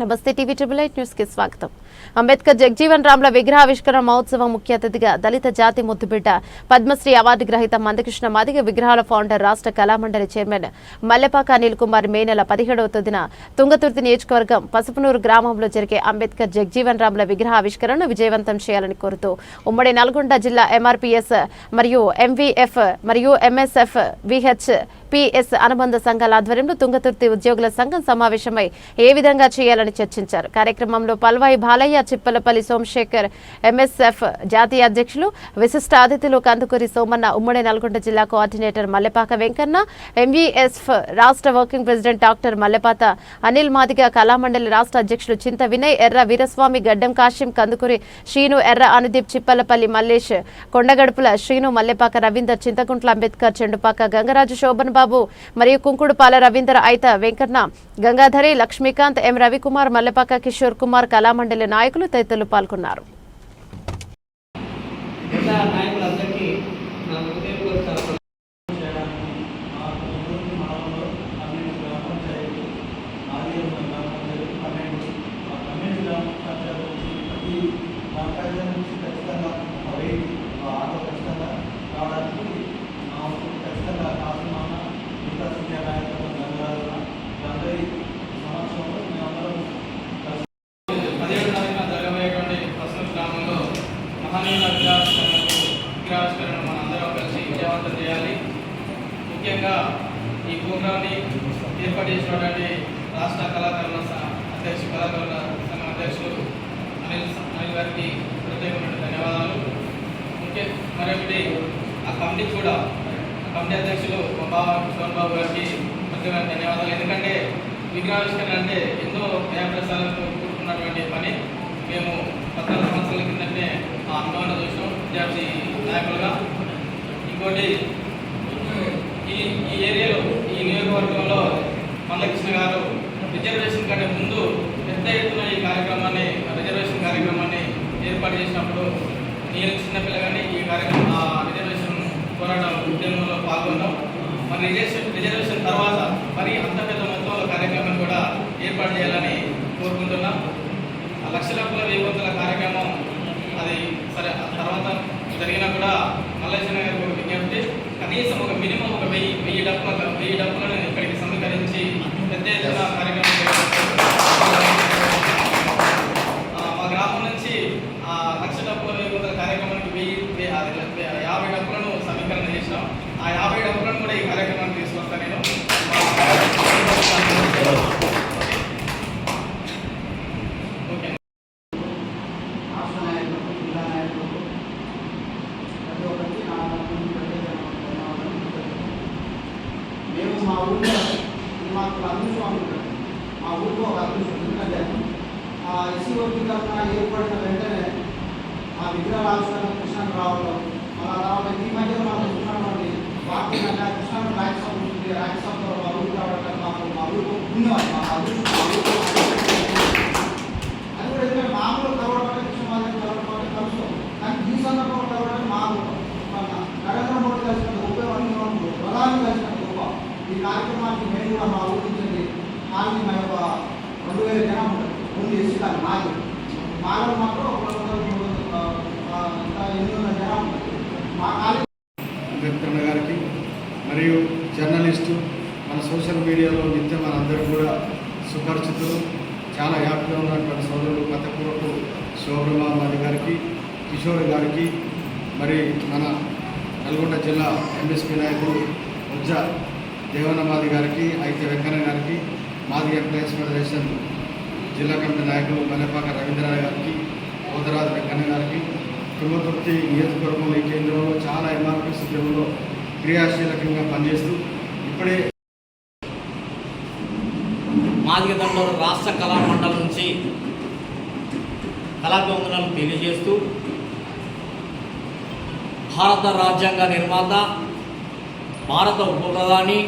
నమస్తే TV triple eight న్యూస్కి స్వాగతం. అంబేద్కర్ జగ్జీవన్ రామ్ల విగ్రహావిష్కరణ మహోత్సవం ముఖ్య అతిథిగా దళిత జాతి ముద్దుబిడ్డ పద్మశ్రీ అవార్డు గ్రహీత మందకృష్ణ మాదిగ విగ్రహాల ఫౌండర్ రాష్ట్ర కళామండలి చైర్మన్ మల్లెపాక అనిల్ కుమార్ మే నెల పదిహేడవ తేదీన తుంగతుర్తి నియోజకవర్గం పసుపునూరు గ్రామంలో జరిగే అంబేద్కర్ జగ్జీవన్ రామ్ల విగ్రహ ఆవిష్కరణను విజయవంతం చేయాలని కోరుతూ ఉమ్మడి నల్గొండ జిల్లా ఎంఆర్పీఎస్ మరియు ఎంవీఎఫ్ మరియు ఎంఎస్ఎఫ్ విహెచ్ పిఎస్ అనుబంధ సంఘాల ఆధ్వర్యంలో తుంగతుర్తి ఉద్యోగుల సంఘం సమావేశమై ఏ విధంగా చేయాలని చర్చించారు. కార్యక్రమంలో పల్వాయి బాలయ్య చిప్పలపల్లి సోమశేఖర్ ఎంఎస్ఎఫ్ జాతీయ అధ్యక్షులు విశిష్ట అతిథులు కందుకూరి సోమన్న ఉమ్మడి నల్గొండ జిల్లా కోఆర్డినేటర్ మల్లెపాక వెంకన్న ఎంవీఎస్ఎఫ్ రాష్ట్ర working president doctor Mallepata Anil Madiga Kalamandali రాష్ట్ర అధ్యక్షులు చింత వినయ్ ఎర్ర వీరస్వామి గడ్డం కాశీం కందుకూరి శ్రీను ఎర్ర అనుదీప్ చిప్పలపల్లి మల్లేష్ కొండగడుపుల శ్రీను మల్లెపాక రవీందర్ చింతకుంట్ల అంబేద్కర్ చెండుపాక గంగరాజు శోభన్ బాబు మరియు కుంకుడుపాల రవీందర్ ఐత వెంకన్న గంగాధరి లక్ష్మీకాంత్ ఎం రవికుమార్ మల్లెపాక కిషోర్ కుమార్ కళామండలి నాయకులు తదితరులు పాల్గొన్నారు మిగతా నాయకులందరికీ నా హృదయపూర్వక చేయడానికి మా ఊరికి మండలంలో పన్నెండు గ్రామ పంచాయతీలు ఆదిలో ఉన్న గ్రామ పంచాయతీలు పన్నెండు ఆ పన్నెండు గ్రామ పంచాయతీల నుంచి ప్రతి గ్రామ పంచాయతీ నుంచి ఖచ్చితంగా ఒక వెయ్యి ఒక ఆటో ఖచ్చితంగా రావడానికి మా ఊరికి ఖచ్చితంగా కాసుమాన మిగతా సీనియర్ నాయకులు గంగారాజు వీళ్ళందరి సమక్షంలో మేమందరం కలిసి పదిహేడు తారీఖున జరగబోయేటువంటి పశ్చిమ గ్రామంలో మహనీయుల విగ్రహావిష్కరణకు విగ్రహావిష్కరణ మనందరం కలిసి విజయవంతం చేయాలి ముఖ్యంగా ఈ ప్రోగ్రామ్ని ఏర్పాటు చేసినటువంటి రాష్ట్ర కళాకారుల స- అధ్యక్షులు కళాకారుల సంఘం అధ్యక్షులు అనిల్ స- అనిల్ గారికి ప్రత్యేకమైన ధన్యవాదాలు మరి మరొకటి ఆ కమిటీ కూడా కమిటీ అధ్యక్షులు మా సోన్ బాబు గారికి కొద్దిగా ధన్యవాదాలు. ఎందుకంటే విగ్రహావిష్కరణ అంటే ఎన్నో వ్యయప్రసారాలతో కూడుకున్నటువంటి పని. మేము పద్నాలుగు సంవత్సరాల కిందనే ఆ అనుభవాన్ని చూసాం విద్యార్థి నాయకులుగా. ఇంకోటి ఈ ఈ ఏరియాలో ఈ నియోజకవర్గంలో మల్లకృష్ణ గారు రిజర్వేషన్ కంటే ముందు పెద్ద ఎత్తున ఈ కార్యక్రమాన్ని రిజర్వేషన్ కార్యక్రమాన్ని ఏర్పాటు చేసినప్పుడు నేను చిన్నపిల్లగానే ఈ కార్యక్రమం ఆ రిజర్వేషన్ పోరాటం ఉద్యమంలో పాల్గొన్నాం. మరి రిజర్వేషన్ రిజర్వేషన్ తర్వాత మరి అంత పెద్ద మొత్తంలో కార్యక్రమాన్ని కూడా ఏర్పాటు చేయాలని కోరుకుంటున్నాం. ఆ లక్ష లక్షల వెయ్యి వంతుల కార్యక్రమం అది సరే తర్వాత జరిగినా కూడా మల్లేశ్వర గారు ఒక విజ్ఞప్తి కనీసం ఒక మినిమం ఒక వెయ్యి వెయ్యి డబ్బులు వెయ్యి డబ్బులను ఇక్కడికి సమీకరించి పెద్ద ఎత్తున కార్యక్రమం చేపట్టారు. ఆ, మా గ్రామం నుంచి ఆ లక్ష డబ్బుల వెయ్యి వందల కార్యక్రమానికి వెయ్యి వే- అది లక్ష- యాభై డబ్బులను సమీకరణ చేసినాం ఆ యాభై డబ్బులను కూడా ఈ కార్యక్రమానికి తీసుకొస్తాను నేను ఓకే రాష్ట్ర నాయకులు జిల్లా నాయకులు ప్రతి ఒక్కరికి నా తరఫున ప్రత్యేకమైన ధన్యవాదాలు తెలియజేస్తున్నాను. మేము మా ఊళ్ళో ఇది మాకు అదృష్టం అనుకుంటాం మా ఊళ్ళో ఒక అదృష్టం ఎందుకంటే ఆ ఎస్సీ వర్గీకరణ ఏర్పడిన వెంటనే ఆ విగ్రహాల కృష్ణను రావడం అలా రావడం ఈ మధ్య మాకు చూసినటువంటి వాటి కృష్ణ రాజ్యసభ ఉంటుంది రాజ్యసభలో మా ఊరికి రావడం మాకు మా ఊరికి పుణ్యం మా అదృష్టం అది కూడా ఎందుకంటే మామూలు కలవడం కృష్ణ కలవడం కలుస్తాం కానీ ఈ సందర్భంలో కలవడం మాకు మన నరేంద్ర మోడీ కలిసిన ఉపయోగం ప్రధాని కలిసిన గొప్ప ఈ కార్యక్రమానికి మేము కూడా మా ఊరి నుంచి కాలనీ మా యొక్క రెండు వేల జనం ముందు మాలో మాత్రం ఒక వందల అంబేద్కర్ వెంకన్న గారికి మరియు జర్నలిస్టు మన సోషల్ మీడియాలో నిత్యం మనందరూ కూడా సుపరిచితులు. చాలా యాప్గా ఉన్నటువంటి సోదరులు పతకూరపు శోభ్రమాబాది గారికి కిషోర్ గారికి మరి మన నల్గొండ జిల్లా ఎంఎస్పీ నాయకుడు ఉజ్జ దేవనమాది గారికి అయితే వెంకన్న గారికి మాది ఎంప్లాయీస్ ఫెడరేషన్ జిల్లా కమిటీ నాయకులు మల్లెపాక రవీంద్రనాథ్ గారికి కోదరాజు వెంకన్న గారికి తుంగతుర్తి నియోజకవర్గం ఈ కేంద్రంలో చాలా ఎంఆర్పీ ఉద్యమంలో క్రియాశీలకంగా పనిచేస్తూ ఇప్పుడే మాదిగ దండోరు రాష్ట్ర కళా మండలి నుంచి కళాభివందనాలు తెలియజేస్తూ భారత రాజ్యాంగ నిర్మాత భారత ఉప ప్రధాని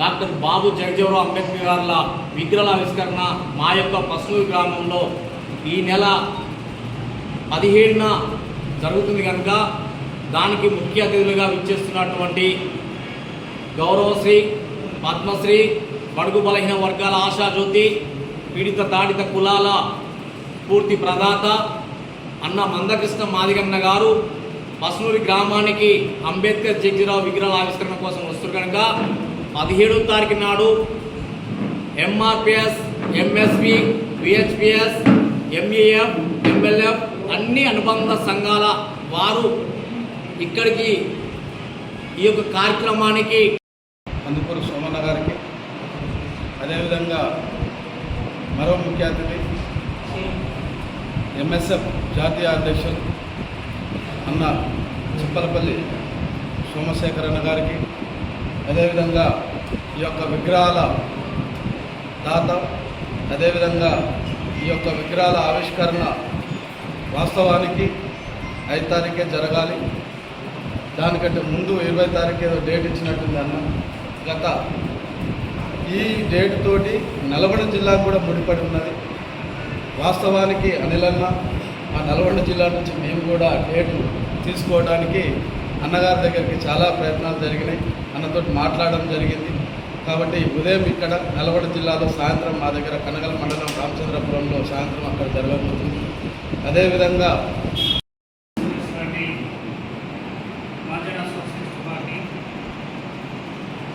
డాక్టర్ బాబు జగజీవరావు అంబేద్కర్ గారుల విగ్రహావిష్కరణ మా యొక్క పసుపు గ్రామంలో ఈ నెల పదిహేడున జరుగుతుంది కనుక దానికి ముఖ్య అతిథులుగా విచ్చేస్తున్నటువంటి గౌరవశ్రీ పద్మశ్రీ బడుగు బలహీన వర్గాల ఆశాజ్యోతి పీడిత తాడిత కులాల పూర్తి ప్రదాత అన్న మందకృష్ణ మాదిగన్న గారు పసునూరి గ్రామానికి అంబేద్కర్ జగ్జిరావు విగ్రహాల ఆవిష్కరణ కోసం వస్తారు కనుక పదిహేడో తారీఖు నాడు MRPS MSP VHPS MEF MLF అన్ని అనుబంధ సంఘాల వారు ఇక్కడికి ఈ యొక్క కార్యక్రమానికి అందుకూరు సోమన్న గారికి. అదేవిధంగా మరో ముఖ్య అతిథి ఎంఎస్ఎఫ్ జాతీయ అధ్యక్షులు అన్న చిప్పలపల్లి సోమశేఖరన్న గారికి. అదేవిధంగా ఈ యొక్క విగ్రహాల దాత అదేవిధంగా ఈ యొక్క విగ్రహాల ఆవిష్కరణ వాస్తవానికి ఐదు తారీఖే జరగాలి. దానికంటే ముందు ఇరవై తారీఖు ఏదో డేట్ ఇచ్చినట్టుంది అన్న గత. ఈ డేట్ తోటి నల్గొండ జిల్లాకు కూడా ముడిపడి ఉన్నది. వాస్తవానికి అనిలన్న ఆ నల్గొండ జిల్లా నుంచి మేము కూడా డేటు తీసుకోవడానికి అన్నగారి దగ్గరికి చాలా ప్రయత్నాలు జరిగినాయి. అన్నతో మాట్లాడడం జరిగింది. కాబట్టి ఉదయం ఇక్కడ నల్గొండ జిల్లాలో సాయంత్రం మా దగ్గర కనగల మండలం రామచంద్రపురంలో సాయంత్రం అక్కడ జరగబోతుంది. అదేవిధంగా పార్టీ మహాజన సోషలిస్ట్ పార్టీ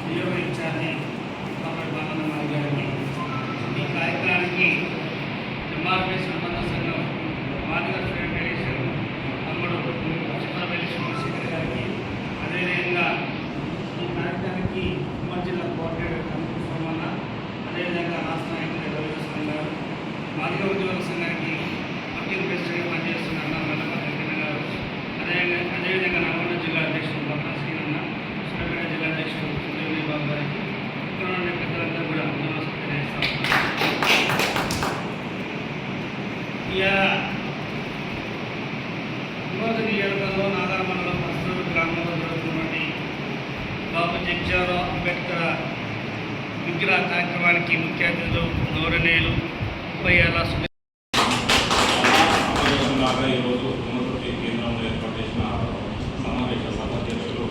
నియోజక ఇన్ఛార్జి కామరెడ్డి బాలనమ్మ గారికి ఈ కార్యక్రమానికి ఎంఆర్పీఎస్ సంబంధ సంఘం మాదిగ ఫెడరేషన్ తమ్ముడు చిత్రపల్లి చంద్రశేఖర్ గారికి అదేవిధంగా ఈ కార్యక్రమానికి ఉమ్మడి జిల్లా కోఆర్డినేటర్ కమిటీ సోమన్న అదేవిధంగా రాష్ట్ర నాయకులు రవిస్వామి గారు మాదిగ ఉద్యోగ సంఘానికి వర్కింగ్ ప్రెసిడెంట్గా పనిచేస్తున్న అన్న మల్లపల్లి గారు అదేవిధంగా అదేవిధంగా నల్గొండ జిల్లా అధ్యక్షుడు పట్నా శ్రీనన్న సూర్యాపేట జిల్లా అధ్యక్షుడు సుదేవి బాబు గారికి ఇక్కడ ఉన్న పెద్దలందరూ కూడా నమస్కారం తెలియజేస్తాం ఇక వినోద నియోజకవర్గంలో నాగార మండలం ప్రస్తుత గ్రామంలో జరుగుతున్నటువంటి బాబు జగ్జారావు అంబేద్కర్ విగ్రహ కార్యక్రమానికి ముఖ్య అతిథులు గౌరవనీయులు ముప్పై ఏళ్ళ సుధీర్ ఈరోజు తుమ్మతుర్తి కేంద్రంలో ఏర్పాటు చేసిన సమావేశ సభాధ్యక్షులు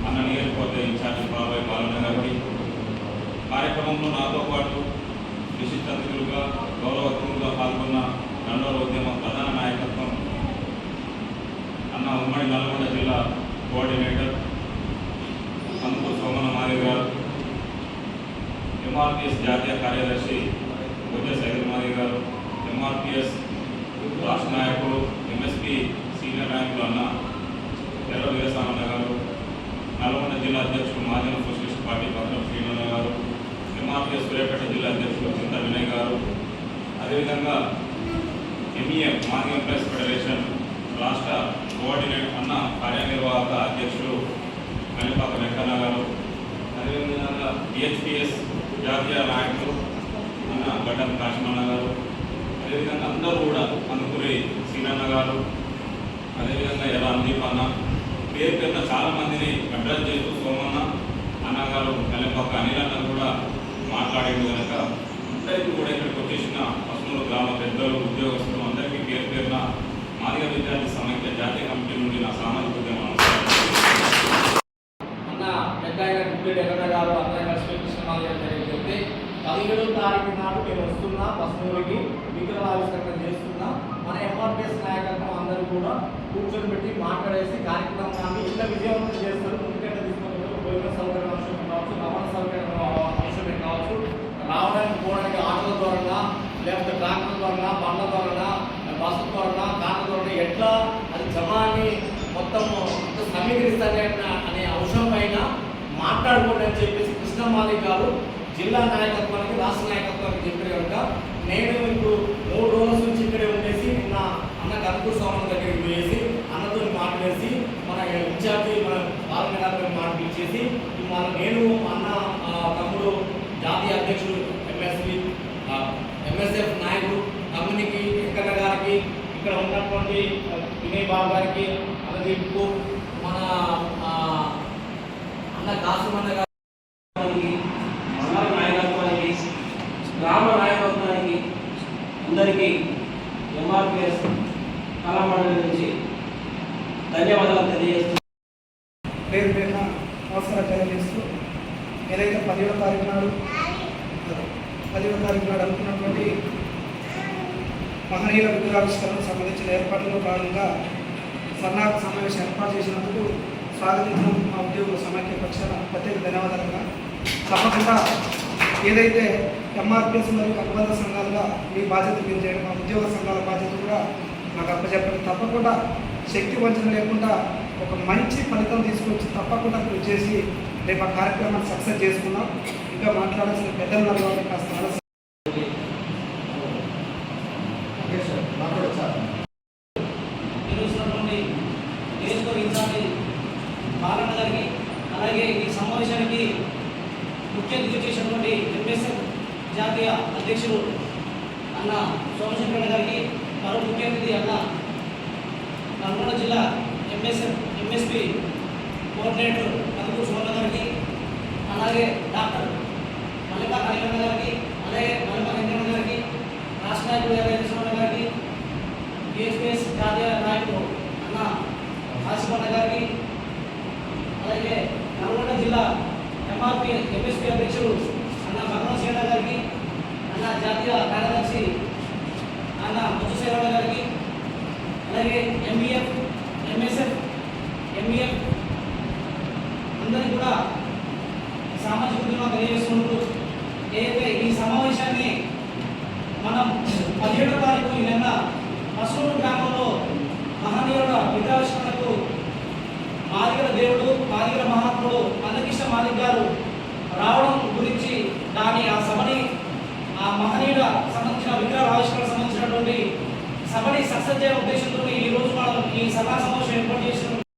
అన్న నియోజకవర్గ ఇన్ఛార్జి బాబాయ్ బాలన్న గారికి. కార్యక్రమంలో నాతో పాటు విశిష్ట అతిథులుగా గౌరవ అతిథులుగా పాల్గొన్న దండోర ఉద్యమం ప్రధాన నాయకత్వం అన్న ఉమ్మడి నల్గొండ జిల్లా కోఆర్డినేటర్ కందుకూరు సోమన మారి గారు ఎంఆర్పిఎస్ జాతీయ కార్యదర్శి బొజ్జ సైదుల్ గారు ఎంఆర్పిఎస్ రాష్ట్ర నాయకుడు ఎంఎస్పి సీనియర్ నాయకులు అన్న ఎర్ర వీరసామన్న గారు నల్గొండ జిల్లా అధ్యక్షుడు మహాజన సోషలిస్ట్ పార్టీ భద్రం శ్రీనన్న గారు ఎంఆర్పిఎస్ సూర్యాపేట జిల్లా అధ్యక్షుడు చింత వినయ్ గారు. అదేవిధంగా ఎంఈఎఫ్ మాజీ ఎంప్లాయీస్ ఫెడరేషన్ రాష్ట్ర కోఆర్డినేట్ అన్న కార్యనిర్వాహక అధ్యక్షుడు కనిపాక వెంకన్న గారు. అదేవిధంగా బిహెచ్పిఎస్ జాతీయ నాయకులు అన్న బటన్ కాశమన్న గారు అదేవిధంగా అందరూ కూడా అనుకునే సీనన్న గారు అదేవిధంగా ఎలా అందీప్ అన్న పేరు పేరున చాలా మందిని అడ్రస్ చేస్తూ సోమన్న అన్నగారు కల్లెపక్క అనిల్ అన్న కూడా మాట్లాడేది కనుక అందరికీ కూడా ఇక్కడికి వచ్చేసిన పశువులు గ్రామ పెద్దలు ఉద్యోగస్తులు అందరికీ పేరు పేరున మాదిగ విద్యార్థి సమైక్య జాతీయ కమిటీ నుండి నా సామాజిక ఉద్యమం నమస్కారం. అన్న పెద్ద ఎక్కడ గారు అన్నయ్య గారు శ్రీకృష్ణమాల పదిహేడో తారీఖు నాడు నేను వస్తున్నా పసునూరికి విగ్రహావిష్కరణ చేస్తున్నా. మన ఎంఆర్పిఎస్ నాయకత్వం అందరూ కూడా కూర్చొని పెట్టి మాట్లాడేసి కార్యక్రమాన్ని ఇంత విజయవంతం చేస్తారు. ముందుకంటే తీసుకుంటారు భోజన సౌకర్యం అవసరం కావచ్చు రవాణా సౌకర్యం అవసరం కావచ్చు. రావడానికి పోవడానికి ఆటోల ద్వారా లేకపోతే ట్రాక్టర్ ద్వారా బండ్ల ద్వారా బస్సు ద్వారా కార్ల ద్వారా ఎట్లా అది జమాన్ని మొత్తం సమీకరిస్తానే అనే అంశం పైన మాట్లాడుకోండి అని చెప్పేసి కృష్ణమాలి గారు జిల్లా నాయకత్వానికి రాష్ట్ర నాయకత్వానికి చెప్పారు కనుక నేను ఇప్పుడు మూడు రోజుల నుంచి ఇక్కడే ఉండేసి నిన్న అన్న కనుకూరు స్వామి దగ్గరికి పోయేసి అన్నతో మాట్లాడేసి మన విద్యార్థి మన పాలన గారితో మాట్లాడించేసి మన నేను అన్న తమ్ముడు జాతీయ అధ్యక్షుడు ఎంఎస్వి ఎంఎస్ఎఫ్ నాయకుడు తమ్మునికి వెంకన్న గారికి ఇక్కడ ఉన్నటువంటి వినయ్ బాబు గారికి అనుదీప్కు మన ఆ, అన్న కాసుమన్న గారు మండల నాయకత్వానికి గ్రామ నాయకత్వానికి అందరికీ ఎంఆర్పిఎస్ కళామండలి నుంచి ధన్యవాదాలు తెలియజేస్తున్నాను పేరు పేరున నమస్కారం తెలియజేస్తూ ఏదైతే పదిహేడో తారీఖు నాడు పదిహేడో తారీఖు నాడు అనుకున్నటువంటి మహనీయుల విగ్రహావిష్కరణకు సంబంధించిన ఏర్పాట్లలో భాగంగా సన్నాహక సమావేశం ఏర్పాటు చేసినందుకు స్వాగతించడం మా ఉద్యోగుల సమాఖ్య పక్షాన ప్రత్యేక ధన్యవాదాలుగా. తప్పకుండా ఏదైతే ఎంఆర్పిఎస్ మరియు అనుబంధ సంఘాలుగా మీ బాధ్యత మీరు చేయడం మా ఉద్యోగ సంఘాల బాధ్యత కూడా నాకు అప్పచెప్పండి. తప్పకుండా శక్తి వంచన లేకుండా ఒక మంచి ఫలితం తీసుకొచ్చి తప్పకుండా కృషి చేసి రేపు ఆ కార్యక్రమాన్ని సక్సెస్ చేసుకున్నాం ఇంకా మాట్లాడాల్సిన పెద్దలు వాళ్ళు కాస్త ఆలస్యం నిర్వహిస్తున్నటువంటి నియోజకవర్గ ఇన్ఛార్జి బాలన్న గారికి అలాగే ఈ సమావేశానికి ముఖ్య అతిథి చేసినటువంటి ఎంఎస్ఎఫ్ జాతీయ అధ్యక్షులు అన్న సోమశంకర్ గారికి మరో ముఖ్య అతిథి అన్న నల్గొండ జిల్లా ఎంఎస్ఎఫ్ ఎంఎస్పి కోఆర్డినేటర్ కదుపు సోమ గారికి అలాగే డాక్టర్ మల్లికా కళ్యాణ గారికి అలాగే మల్లికా వెంకన్న గారికి రాష్ట్ర నాయకుడు ఎర్ర గారికి టీఎస్పీఎస్ జాతీయ నాయకుడు అన్న కాశీపన్న గారికి అలాగే నల్గొండ జిల్లా ఎంఆర్పి ఎంఎస్పి అధ్యక్షుడు అన్న భగవత్ గారికి అన్న జాతీయ కార్యదర్శి అన్న ముద్దుసేవల గారికి అలాగే ఎంఈఎఫ్ ఎంఎస్ఎఫ్ ఎంఈఎఫ్ అందరికీ కూడా సామాజిక ఉద్యమం తెలియజేసుకుంటూ ఏదైతే ఈ సమావేశాన్ని మనం పదిహేడో తారీఖు ఈ నెల పసుపు గ్రామంలో మహనీయుల విగ్రహావిష్కరణకు మాదిగల దేవుడు మాదిగల మహాత్ముడు అందకిష్ట మాదిక్ గారు రావడం గురించి దాని ఆ సభని ఆ మహనీయుల సంబంధించిన విగ్రహ ఆవిష్కరణ సంబంధించినటువంటి సభని సక్సెస్ చేయ ఉద్దేశంతో ఈ రోజు మనం ఈ సభా సమావేశం ఏర్పాటు చేసిన